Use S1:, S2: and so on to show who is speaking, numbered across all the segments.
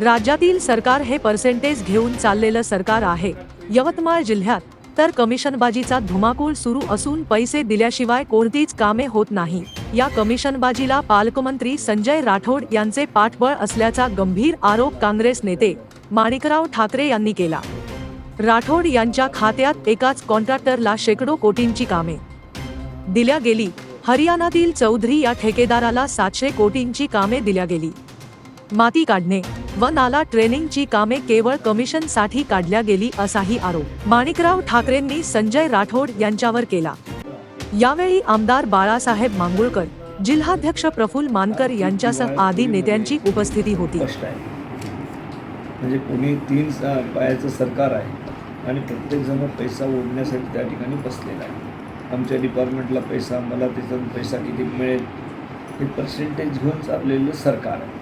S1: राज्यातील सरकार हे पर्सेंटेज घेऊन चाललेलं सरकार आहे. यवतमाळ जिल्ह्यात तर कमिशनबाजीचा धुमाकूळ सुरू असून पैसे दिल्याशिवाय कोणतीच कामे होत नाही. या कमिशनबाजीला पालकमंत्री संजय राठोड यांचे पाठबळ असल्याचा गंभीर आरोप काँग्रेस नेते माणिकराव ठाकरे यांनी केला. राठोड यांच्या खात्यात एकाच कॉन्ट्रॅक्टरला शेकडो कोटींची कामे. दिल्या गेली. हरियाणातील चौधरी या ठेकेदाराला सातशे कोटींची कामे दिल्या गेली. माती काढणे. व नाला ट्रेनिंगची कामे केवळ कमिशनसाठी काढल्या गेली असाही आरोप. माणिकराव ठाकरेंनी संजय राठोड यांच्यावर केला. यावेळी आमदार बाळासाहेब मांगुळकर जिल्हाध्यक्ष प्रफुल मानकर यांच्यासह आदी नेत्यांची उपस्थिती होती.
S2: म्हणजे कोणी तीन पायाचं सरकार आहे आणि प्रत्येकजण पैसा ओढण्यासाठी त्या ठिकाणी बसलेला आहे. आमच्या डिपार्टमेंटला पैसा मला त्याच्यातून पैसा किती मिळेल? हे पर्सेंटेज घेऊन चाललेलं सरकार आहे.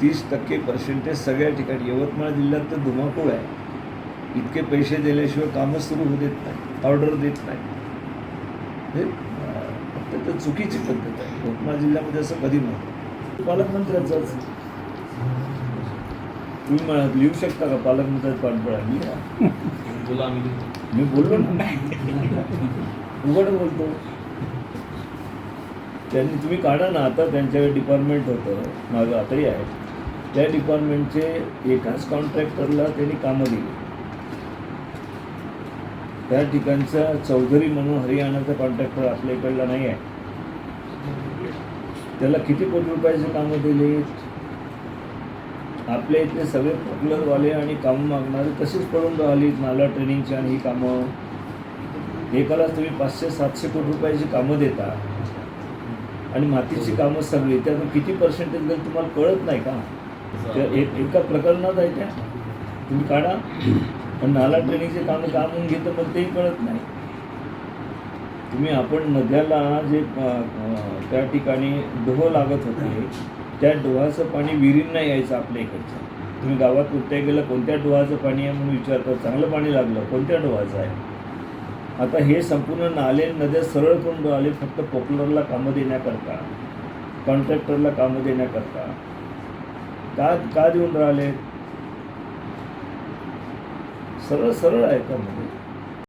S2: तीस टक्के पर्सेंटेज सगळ्या ठिकाणी. यवतमाळ जिल्ह्यात तर धुमाकूळ आहे. इतके पैसे दिल्याशिवाय कामं सुरू होऊ देत नाही ऑर्डर देत नाही हे अत्यंत चुकीची पद्धत आहे. यवतमाळ जिल्ह्यामध्ये असं कधी नव्हतं पालकमंत्र्याचाच तुम्ही मला लिहू शकता का पालकमंत्र्यात पाठबळ?
S3: आम्ही
S2: मी बोललो ना. उघड बोलतो. त्यांनी तुम्ही काढा ना आता त्यांच्याकडे डिपार्टमेंट होतं माझं आताही आहे. त्या डिपार्टमेंटचे एकाच कॉन्ट्रॅक्टरला त्यांनी कामं दिली. त्या ठिकाणचा चौधरी म्हणून हरियाणाचा कॉन्ट्रॅक्टर आपल्या इकडला नाही आहे. त्याला किती कोटी रुपयाचे कामं दिली? आपल्या इथले सगळे पॉप्युलरवाले आणि कामं मागणारे तसेच पडून राहिली नाला ट्रेनिंगची आणि ही कामं. एकालाच तुम्ही पाचशे सातशे कोटी रुपयाची कामं देता. आणि मातीची कामं सगळी. त्यातून किती पर्सेंटेज देईल तुम्हाला कळत नाही का? त्या एक एका प्रकरणात आहे त्या. तुम्ही काढा. आणि नाला ट्रेनिंगचे कामं का म्हणून घेतं पण तेही कळत नाही. तुम्ही आपण नद्याला जे त्या ठिकाणी डोह लागत होते त्या डोहाचं पाणी विहिरींना यायचं आपल्या इकडचं. तुम्ही गावात कुठे गेलं कोणत्या डोहाचं पाणी आहे म्हणून विचारतात चांगलं पाणी लागलं कोणत्या डोहाचं आहे? आता हे संपूर्ण नाले नद्या सरळ करून राहिले फक्त पॉप्युलरला कामं देण्याकरता कॉन्ट्रॅक्टरला कामं देण्याकरता. का का देऊन राहिले? सरळ सरळ आहे त्यामध्ये